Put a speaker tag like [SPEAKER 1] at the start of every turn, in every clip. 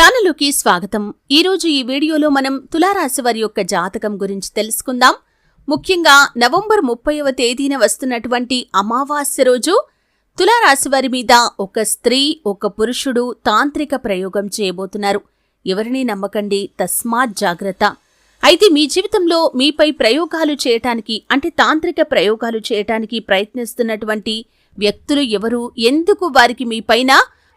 [SPEAKER 1] ఛానలుకి స్వాగతం. ఈరోజు ఈ వీడియోలో మనం తులారాశి వారి యొక్క జాతకం గురించి తెలుసుకుందాం. ముఖ్యంగా నవంబర్ ముప్పైవ తేదీన వస్తున్నటువంటి అమావాస్య రోజు తులారాశి వారి మీద ఒక స్త్రీ ఒక పురుషుడు తాంత్రిక ప్రయోగం చేయబోతున్నారు. ఎవరిని నమ్మకండి తస్మాత్ జాగ్రత్త. అయితే మీ జీవితంలో మీపై ప్రయోగాలు చేయటానికి అంటే తాంత్రిక ప్రయోగాలు చేయటానికి ప్రయత్నిస్తున్నటువంటి వ్యక్తులు ఎవరు? ఎందుకు వారికి మీపైన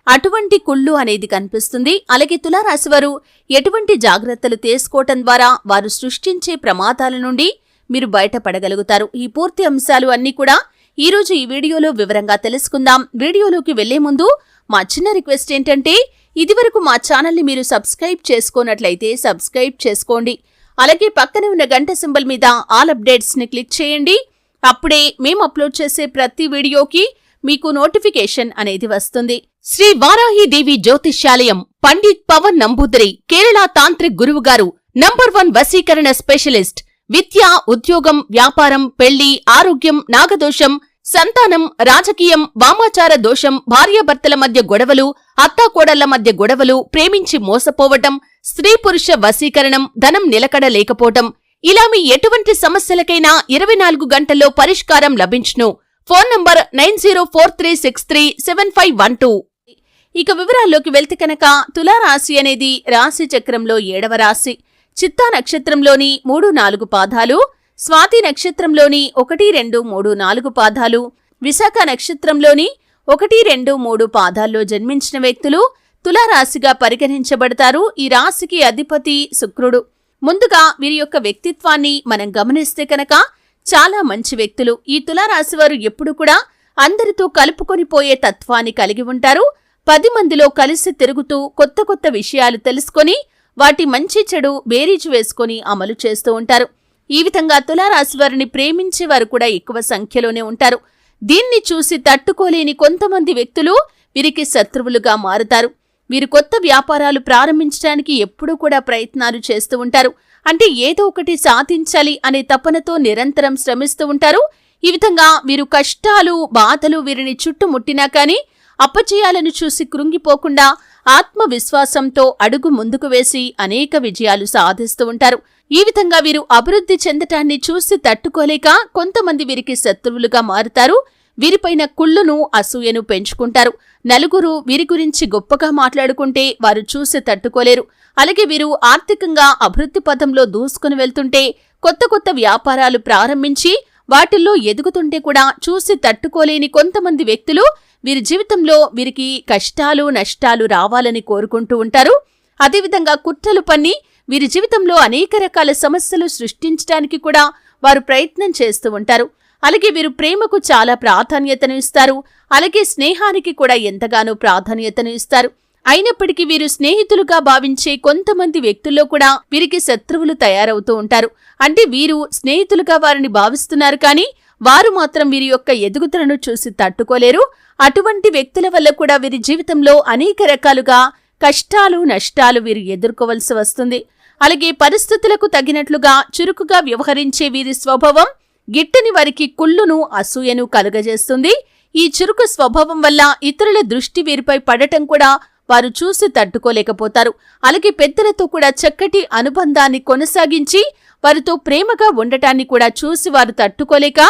[SPEAKER 1] అటువంటి కుళ్ళు అనేది కనిపిస్తుంది. అలాగే తులారాశివారు ఎటువంటి జాగ్రత్తలు తీసుకోవటం ద్వారా వారు సృష్టించే ప్రమాదాల నుండి మీరు బయటపడగలుగుతారు. ఈ పూర్తి అంశాలు అన్నీ కూడా ఈరోజు ఈ వీడియోలో వివరంగా తెలుసుకుందాం. వీడియోలోకి వెళ్ళే ముందు మా చిన్న రిక్వెస్ట్ ఏంటంటే ఇదివరకు మా ఛానల్ని మీరు సబ్స్క్రైబ్ చేసుకోనట్లయితే సబ్స్క్రైబ్ చేసుకోండి. అలాగే పక్కనే ఉన్న గంట సింబల్ మీద ఆల్ అప్డేట్స్ని క్లిక్ చేయండి. అప్పుడే మేము అప్లోడ్ చేసే ప్రతి వీడియోకి మీకు నోటిఫికేషన్ అనేది వస్తుంది. శ్రీ వారాహి దేవి జ్యోతిష్యాలయం పండిత్ పవన్ నంబూదరి కేరళ తాంత్రిక్ గురువుగారు నంబర్ వన్ వశీకరణ స్పెషలిస్ట్ విద్య ఉద్యోగం వ్యాపారం పెళ్ళి ఆరోగ్యం నాగదోషం సంతానం రాజకీయం వామాచార దోషం భార్యాభర్తల మధ్య గొడవలు అత్తాకోడళ్ళ మధ్య గొడవలు ప్రేమించి మోసపోవటం స్త్రీ పురుష వశీకరణం ధనం నిలకడ లేకపోవటం ఇలా మీ ఎటువంటి సమస్యలకైనా ఇరవై నాలుగు గంటల్లో పరిష్కారం లభించును. Phone number nine zero four three six three seven five one two. ఇక వివరాల్లోకి వెళ్తే కనుక తులారాశి అనేది రాశి చక్రంలో ఏడవ రాశి. చిత్తా నక్షత్రంలోని మూడు నాలుగు పాదాలు స్వాతి నక్షత్రంలోని ఒకటి రెండు మూడు నాలుగు పాదాలు విశాఖ నక్షత్రంలోని ఒకటి రెండు మూడు పాదాల్లో జన్మించిన వ్యక్తులు తులారాశిగా పరిగణించబడతారు. ఈ రాశికి అధిపతి శుక్రుడు. ముందుగా వీరి యొక్క వ్యక్తిత్వాన్ని మనం గమనిస్తే కనుక చాలా మంచి వ్యక్తులు. ఈ తులారాశి వారు ఎప్పుడు కూడా అందరితో కలుపుకొని పోయే తత్వాన్ని కలిగి ఉంటారు. పది మందిలో కలిసి తిరుగుతూ కొత్త కొత్త విషయాలు తెలుసుకొని వాటి మంచి చెడు బేరీజు వేసుకొని అమలు చేస్తూ ఉంటారు. ఈ విధంగా తులారాశి వారిని ప్రేమించే వారు కూడా ఎక్కువ సంఖ్యలోనే ఉంటారు. దీన్ని చూసి తట్టుకోలేని కొంతమంది వ్యక్తులు వీరికి శత్రువులుగా మారుతారు. వీరు కొత్త వ్యాపారాలు ప్రారంభించడానికి ఎప్పుడూ కూడా ప్రయత్నాలు చేస్తూ ఉంటారు. అంటే ఏదో ఒకటి సాధించాలి అనే తపనతో నిరంతరం శ్రమిస్తూ ఉంటారు. ఈ విధంగా వీరు కష్టాలు బాధలు వీరిని చుట్టుముట్టినా కానీ అప్పచేయాలను చూసి కృంగిపోకుండా ఆత్మవిశ్వాసంతో అడుగు ముందుకు వేసి అనేక విజయాలు సాధిస్తూ ఉంటారు. ఈ విధంగా వీరు అభివృద్ధి చెందటాన్ని చూసి తట్టుకోలేక కొంతమంది వీరికి శత్రువులుగా మారుతారు. వీరిపైన కుళ్ళును అసూయను పెంచుకుంటారు. నలుగురు వీరి గురించి గొప్పగా మాట్లాడుకుంటే వారు చూసి తట్టుకోలేరు. అలాగే వీరు ఆర్థికంగా అభివృద్ధి పథంలో దూసుకుని వెళ్తుంటే కొత్త కొత్త వ్యాపారాలు ప్రారంభించి వాటిల్లో ఎదుగుతుంటే కూడా చూసి తట్టుకోలేని కొంతమంది వ్యక్తులు వీరి జీవితంలో వీరికి కష్టాలు నష్టాలు రావాలని కోరుకుంటూ ఉంటారు. అదేవిధంగా కుట్రలు పన్ని వీరి జీవితంలో అనేక రకాల సమస్యలు సృష్టించడానికి కూడా వారు ప్రయత్నం చేస్తూ ఉంటారు. అలాగే వీరు ప్రేమకు చాలా ప్రాధాన్యతను ఇస్తారు. అలాగే స్నేహానికి కూడా ఎంతగానో ప్రాధాన్యతను ఇస్తారు. అయినప్పటికీ వీరు స్నేహితులుగా భావించే కొంతమంది వ్యక్తుల్లో కూడా వీరికి శత్రువులు తయారవుతూ ఉంటారు. అంటే వీరు స్నేహితులుగా వారిని భావిస్తున్నారు కానీ వారు మాత్రం వీరి యొక్క ఎదుగుదలను చూసి తట్టుకోలేరు. అటువంటి వ్యక్తుల వల్ల కూడా వీరి జీవితంలో అనేక రకాలుగా కష్టాలు నష్టాలు వీరు ఎదుర్కోవలసి వస్తుంది. అలాగే పరిస్థితులకు తగినట్లుగా చురుకుగా వ్యవహరించే వీరి స్వభావం గిట్టని వారికి కుళ్ళును అసూయను కలుగజేస్తుంది. ఈ చురుకు స్వభావం వల్ల ఇతరుల దృష్టి వీరిపై పడటం కూడా వారు చూసి తట్టుకోలేకపోతారు. అలాగే పెద్దలతో కూడా చక్కటి అనుబంధాన్ని కొనసాగించి వారితో ప్రేమగా ఉండటాన్ని కూడా చూసి వారు తట్టుకోలేక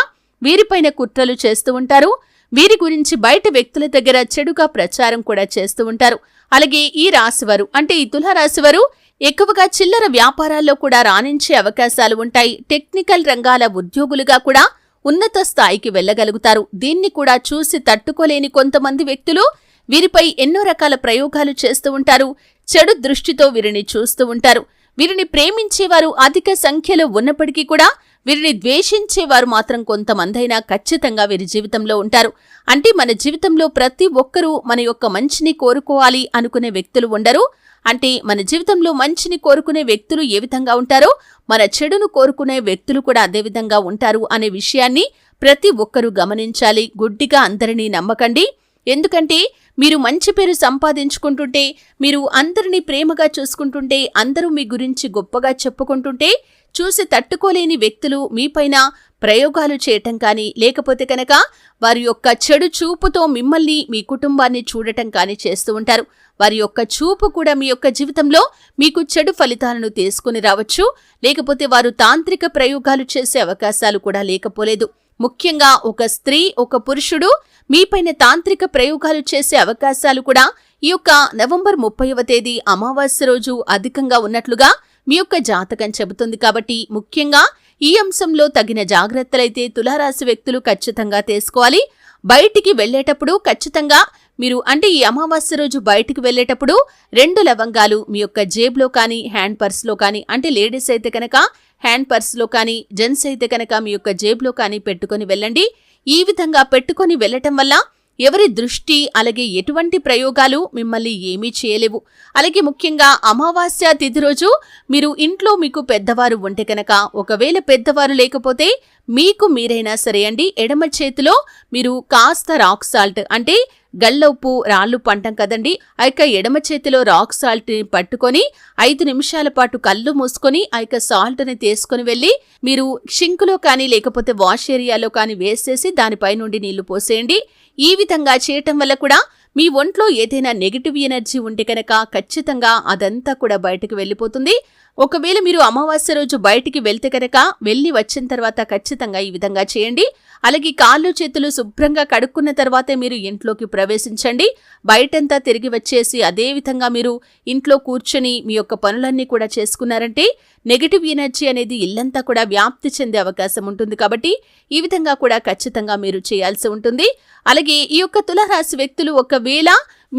[SPEAKER 1] వీరిపైన కుట్రలు చేస్తూ ఉంటారు. వీరి గురించి బయట వ్యక్తుల దగ్గర చెడుగా ప్రచారం కూడా చేస్తూ ఉంటారు. అలాగే ఈ రాశివారు అంటే ఈ తులారాశివారు ఎక్కువగా చిల్లర వ్యాపారాల్లో కూడా రాణించే అవకాశాలు ఉంటాయి. టెక్నికల్ రంగాల ఉద్యోగులుగా కూడా ఉన్నత స్థాయికి వెళ్ళగలుగుతారు దీన్ని కూడా చూసి తట్టుకోలేని కొంతమంది వ్యక్తులు వీరిపై ఎన్నో రకాల ప్రయోగాలు చేస్తూ ఉంటారు. చెడు దృష్టితో వీరిని చూస్తూ ఉంటారు. వీరిని ప్రేమించేవారు అధిక సంఖ్యలో ఉన్నప్పటికీ కూడా వీరిని ద్వేషించేవారు మాత్రం కొంతమందైనా ఖచ్చితంగా వీరి జీవితంలో ఉంటారు. అంటే మన జీవితంలో ప్రతి ఒక్కరూ మన యొక్క మంచిని కోరుకోవాలి అనుకునే వ్యక్తులు ఉండరు. అంటే మన జీవితంలో మంచిని కోరుకునే వ్యక్తులు ఏ విధంగా ఉంటారో మన చెడును కోరుకునే వ్యక్తులు కూడా అదే విధంగా ఉంటారు అనే విషయాన్ని ప్రతి ఒక్కరూ గమనించాలి. గుడ్డిగా అందరినీ నమ్మకండి. ఎందుకంటే మీరు మంచి పేరు సంపాదించుకుంటుంటే మీరు అందరినీ ప్రేమగా చూసుకుంటుంటే అందరూ మీ గురించి గొప్పగా చెప్పుకుంటుంటే చూసి తట్టుకోలేని వ్యక్తులు మీపైన ప్రయోగాలు చేయటం కానీ లేకపోతే కనుక వారి యొక్క చెడు చూపుతో మిమ్మల్ని మీ కుటుంబాన్ని చూడటం కానీ చేస్తూ ఉంటారు. వారి యొక్క చూపు కూడా మీ యొక్క జీవితంలో మీకు చెడు ఫలితాలను తీసుకుని రావచ్చు. లేకపోతే వారు తాంత్రిక ప్రయోగాలు చేసే అవకాశాలు కూడా లేకపోలేదు. ముఖ్యంగా ఒక స్త్రీ ఒక పురుషుడు మీపైన తాంత్రిక ప్రయోగాలు చేసే అవకాశాలు కూడా ఈ యొక్క నవంబర్ ముప్పైవ తేదీ అమావాస్య రోజు అధికంగా ఉన్నట్లుగా మీ యొక్క జాతకం చెబుతుంది. కాబట్టి ముఖ్యంగా ఈ అంశంలో తగిన జాగ్రత్తలైతే తులారాశి వ్యక్తులు ఖచ్చితంగా తీసుకోవాలి. బయటికి వెళ్ళేటప్పుడు ఖచ్చితంగా మీరు అంటే ఈ అమావాస్య రోజు బయటికి వెళ్ళేటప్పుడు రెండు లవంగాలు మీ యొక్క జేబులో కానీ హ్యాండ్ పర్స్లో కానీ అంటే లేడీస్ అయితే కనుక హ్యాండ్ పర్స్లో కానీ జెంట్స్ అయితే కనుక మీ యొక్క జేబులో కానీ పెట్టుకొని వెళ్ళండి. ఈ విధంగా పెట్టుకొని వెళ్ళటం వల్ల ఎవరి దృష్టి అలాగే ఎటువంటి ప్రయోగాలు మిమ్మల్ని ఏమీ చేయలేవు. అలాగే ముఖ్యంగా అమావాస్య తిథి రోజు మీరు ఇంట్లో మీకు పెద్దవారు ఉంటే కనుక ఒకవేళ పెద్దవారు లేకపోతే మీకు మీరైనా సరే అండి ఎడమ చేతిలో మీరు కాస్త రాక్ సాల్ట్ అంటే గళ్ళ ఉప్పు రాళ్ళు పంటం కదండి. ఆ యొక్క ఎడమ చేతిలో రాక్ సాల్ట్ని పట్టుకొని ఐదు నిమిషాల పాటు కళ్ళు మూసుకొని ఆ యొక్క సాల్ట్ని తీసుకుని వెళ్ళి మీరు షింకులో కానీ లేకపోతే వాష్ ఏరియాలో కానీ వేసేసి దానిపై నుండి నీళ్ళు పోసేయండి. ఈ విధంగా చేయటం వల్ల కూడా మీ ఒంట్లో ఏదైనా నెగిటివ్ ఎనర్జీ ఉంటే కనుక ఖచ్చితంగా అదంతా కూడా బయటకు వెళ్ళిపోతుంది. ఒకవేళ మీరు అమావాస్య రోజు బయటికి వెళ్తే కనుక వెళ్ళి వచ్చిన తర్వాత ఖచ్చితంగా ఈ విధంగా చేయండి. అలాగే కాళ్ళు చేతులు శుభ్రంగా కడుక్కున్న తర్వాతే మీరు ఇంట్లోకి ప్రవేశించండి. బయటంతా తిరిగి వచ్చేసి అదేవిధంగా మీరు ఇంట్లో కూర్చొని మీ యొక్క పనులన్నీ కూడా చేసుకున్నారంటే నెగిటివ్ ఎనర్జీ అనేది ఇల్లంతా కూడా వ్యాప్తి చెందే అవకాశం ఉంటుంది కాబట్టి ఈ విధంగా కూడా ఖచ్చితంగా మీరు చేయాల్సి ఉంటుంది. అలాగే ఈ యొక్క తులరాశి వ్యక్తులు ఒకవేళ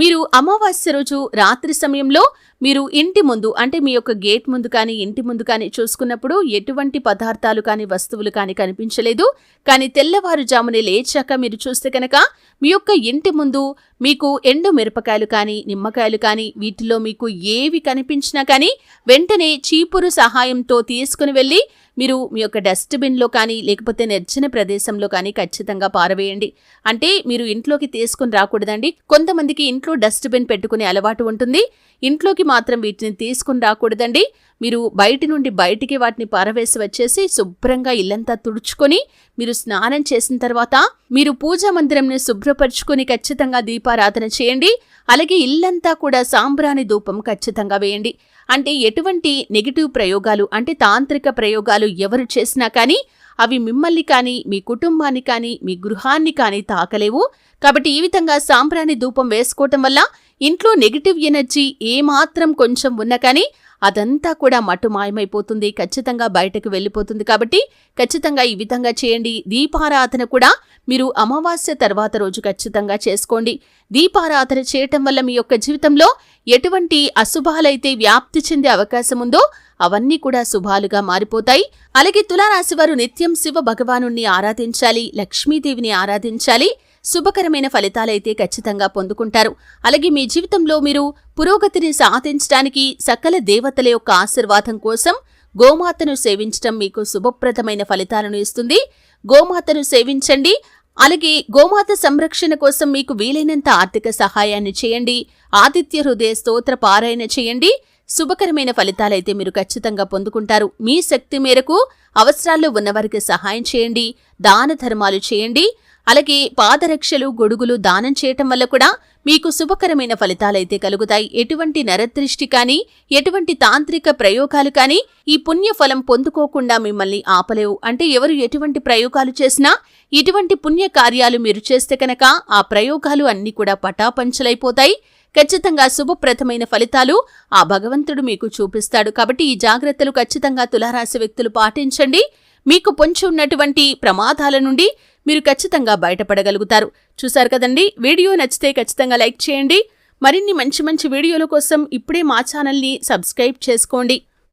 [SPEAKER 1] మీరు అమావాస్య రోజు రాత్రి సమయంలో మీరు ఇంటి ముందు అంటే మీ యొక్క గేట్ ముందు కానీ ఇంటి ముందు కానీ చూసుకున్నప్పుడు ఎటువంటి పదార్థాలు కానీ వస్తువులు కానీ కనిపించలేదు. కానీ తెల్లవారుజామునే లేచాక మీరు చూస్తే కనుక మీ యొక్క ఇంటి ముందు మీకు ఎండు మిరపకాయలు కానీ నిమ్మకాయలు కానీ వీటిలో మీకు ఏవి కనిపించినా కానీ వెంటనే చీపురు సహాయంతో తీసుకుని వెళ్ళి మీరు మీ యొక్క డస్ట్బిన్లో కానీ లేకపోతే నిర్జన ప్రదేశంలో కానీ ఖచ్చితంగా పారవేయండి. అంటే మీరు ఇంట్లోకి తీసుకుని రాకూడదండి. కొంతమందికి ఇంట్లో డస్ట్బిన్ పెట్టుకునే అలవాటు ఉంటుంది. ఇంట్లోకి మాత్రం వీటిని తీసుకుని రాకూడదండి. మీరు బయటి నుండి బయటికి వాటిని పారవేసి వచ్చేసి శుభ్రంగా ఇల్లంతా తుడుచుకొని మీరు స్నానం చేసిన తర్వాత మీరు పూజా మందిరంని శుభ్రపరుచుకొని ఖచ్చితంగా దీపారాధన చేయండి. అలాగే ఇల్లంతా కూడా సాంబ్రాణి ధూపం ఖచ్చితంగా వేయండి. అంటే ఎటువంటి నెగిటివ్ ప్రయోగాలు అంటే తాంత్రిక ప్రయోగాలు ఎవరు చేసినా కానీ అవి మిమ్మల్ని కానీ మీ కుటుంబాన్ని కానీ మీ గృహాన్ని కానీ తాకలేవు. కాబట్టి ఈ విధంగా సాంబ్రాణి ధూపం వేసుకోవటం వల్ల ఇంట్లో నెగిటివ్ ఎనర్జీ ఏమాత్రం కొంచెం ఉన్నా కానీ అదంతా కూడా మటు మాయమైపోతుంది ఖచ్చితంగా బయటకు వెళ్ళిపోతుంది. కాబట్టి ఖచ్చితంగా ఈ విధంగా చేయండి. దీపారాధన కూడా మీరు అమావాస్య తర్వాత రోజు ఖచ్చితంగా చేసుకోండి. దీపారాధన చేయటం వల్ల మీ యొక్క జీవితంలో ఎటువంటి అశుభాలైతే వ్యాప్తి చెందే అవకాశం ఉందో అవన్నీ కూడా శుభాలుగా మారిపోతాయి. అలాగే తులారాశి వారు నిత్యం శివ భగవాను ఆరాధించాలి లక్ష్మీదేవిని ఆరాధించాలి. శుభకరమైన ఫలితాలైతే ఖచ్చితంగా పొందుకుంటారు. అలాగే మీ జీవితంలో మీరు పురోగతిని సాధించడానికి సకల దేవతల యొక్క ఆశీర్వాదం కోసం గోమాతను సేవించటం మీకు శుభప్రదమైన ఫలితాలను ఇస్తుంది. గోమాతను సేవించండి. అలాగే గోమాత సంరక్షణ కోసం మీకు వీలైనంత ఆర్థిక సహాయాన్ని చేయండి. ఆదిత్య హృదయ స్తోత్ర పారాయణ చేయండి. శుభకరమైన ఫలితాలైతే మీరు ఖచ్చితంగా పొందుకుంటారు. మీ శక్తి మేరకు అవసరాల్లో ఉన్నవారికి సహాయం చేయండి. దాన ధర్మాలు చేయండి. అలాగే పాదరక్షలు గొడుగులు దానం చేయటం వల్ల కూడా మీకు శుభకరమైన ఫలితాలైతే కలుగుతాయి. ఎటువంటి నరదృష్టి కానీ ఎటువంటి తాంత్రిక ప్రయోగాలు కానీ ఈ పుణ్యఫలం పొందుకోకుండా మిమ్మల్ని ఆపలేవు. అంటే ఎవరు ఎటువంటి ప్రయోగాలు చేసినా ఇటువంటి పుణ్య కార్యాలు మీరు చేస్తే కనుక ఆ ప్రయోగాలు అన్నీ కూడా పటాపంచలైపోతాయి. ఖచ్చితంగా శుభప్రదమైన ఫలితాలు ఆ భగవంతుడు మీకు చూపిస్తాడు. కాబట్టి ఈ జాగ్రత్తలు ఖచ్చితంగా తులారాశి వ్యక్తులు పాటించండి. మీకు పొంచి ఉన్నటువంటి ప్రమాదాల నుండి మీరు ఖచ్చితంగా బయటపడగలుగుతారు. చూశారు కదండి? వీడియో నచ్చితే ఖచ్చితంగా లైక్ చేయండి. మరిన్ని మంచి మంచి వీడియోల కోసం ఇప్పుడే మా ఛానల్ని సబ్స్క్రైబ్ చేసుకోండి.